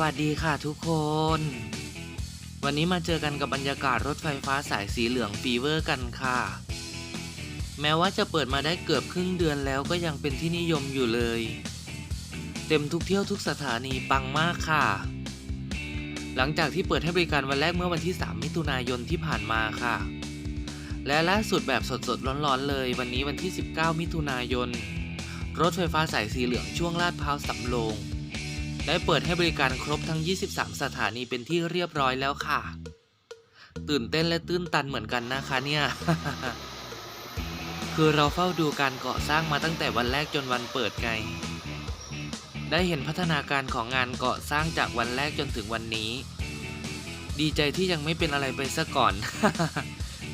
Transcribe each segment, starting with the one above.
วัสดีค่ะทุกคน วันนี้มาเจอกันกับบรรยากาศรถไฟฟ้าสายสีเหลืองฟีเวอร์กันค่ะ แม้ว่าจะเปิดมาได้เกือบครึ่งเดือนแล้วก็ยังเป็นที่นิยมอยู่เลย เต็มทุกเที่ยวทุกสถานีปังมากค่ะ หลังจากที่เปิดให้บริการวันแรกเมื่อวันที่ 3 มิถุนายนที่ผ่านมาค่ะ และล่าสุดแบบสดๆร้อนๆเลย วันนี้วันที่ 19 มิถุนายน รถไฟฟ้าสายสีเหลืองช่วงลาดพร้าวสำโรง ได้เปิดให้บริการครบทั้ง 23 สถานีเป็นที่เรียบร้อยแล้วค่ะ ตื่นเต้นและตื้นตันเหมือนกันนะคะเนี่ย คือเราเฝ้าดูการก่อสร้างมาตั้งแต่วันแรกจนวันเปิดไง ได้เห็นพัฒนาการของงานก่อสร้างจากวันแรกจนถึงวันนี้ ดีใจที่ยังไม่เป็นอะไรไปซะก่อน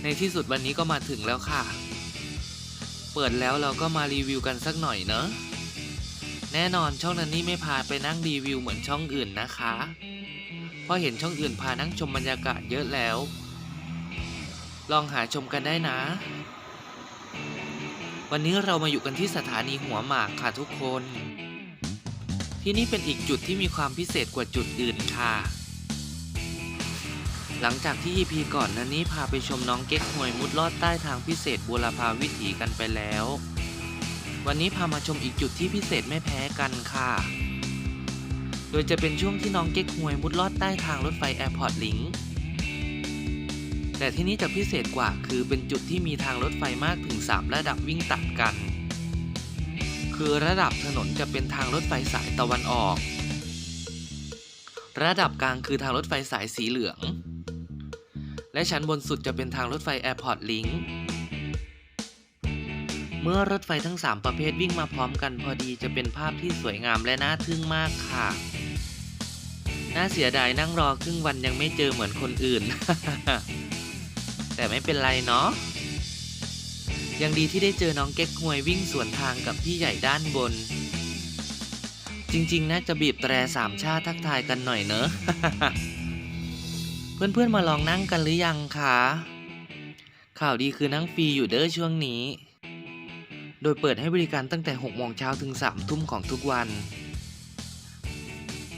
ในที่สุดวันนี้ก็มาถึงแล้วค่ะ เปิดแล้วเราก็มารีวิวกันสักหน่อยเนอะ แน่นอนช่องนั้นนี่ไม่พาไปนั่งรีวิวเหมือนช่องอื่นนะคะ เพราะเห็นช่องอื่นพานั่งชมบรรยากาศเยอะแล้ว ลองหาชมกันได้นะ วันนี้เรามาอยู่กันที่สถานีหัวหมากค่ะทุกคน ที่นี่เป็นอีกจุดที่มีความพิเศษกว่าจุดอื่นค่ะ หลังจากที่ EP ก่อนนั้นนี้พาไปชมน้องเก๊กฮวยมุดลอดใต้ทางพิเศษบูรพาวิถีกันไปแล้ว วันนี้พามาชมอีกจุดที่พิเศษไม่แพ้กันค่ะ โดยจะเป็นช่วงที่น้องเก๊กฮวยมุดลอดใต้ทางรถไฟแอร์พอร์ตลิงแต่ที่นี่จะพิเศษกว่าคือเป็นจุดที่มีทางรถไฟมากถึง 3 ระดับวิ่งตัดกัน คือระดับถนนจะเป็นทางรถไฟสายตะวันออก ระดับกลางคือทางรถไฟสายสีเหลือง และชั้นบนสุดจะเป็นทางรถไฟแอร์พอร์ตลิง เมื่อรถไฟทั้ง 3 ประเภทวิ่งมาพร้อมกันพอดีจะเป็นภาพที่สวยงามและน่าทึ่งมากค่ะ น่าเสียดายนั่งรอครึ่งวันยังไม่เจอเหมือนคนอื่น แต่ไม่เป็นไรเนาะ ยังดีที่ได้เจอน้องเก๊กฮวยวิ่งสวนทางกับพี่ใหญ่ด้านบน จริงๆ น่าจะบีบแตรสามชาติทักทายกันหน่อยเนอะ เพื่อนๆ มาลองนั่งกันหรือยังคะ ข่าวดีคือนั่งฟรีอยู่เด้อช่วงนี้ โดยเปิดให้บริการตั้งแต่ 6 โมงเช้าถึง 3 ทุ่มของทุกวัน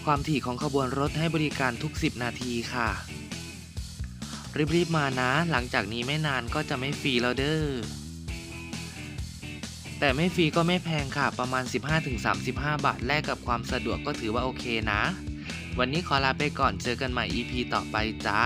ความถี่ของขบวนรถให้บริการทุก 10 นาทีค่ะ รีบๆมานะ หลังจากนี้ไม่นานก็จะไม่ฟรีแล้วเด้อ แต่ไม่ฟรีก็ไม่แพงค่ะ ประมาณ 15-35 บาท แลกกับความสะดวกก็ถือว่าโอเคนะ วันนี้ขอลาไปก่อน เจอกันใหม่ EP ต่อไปจ้า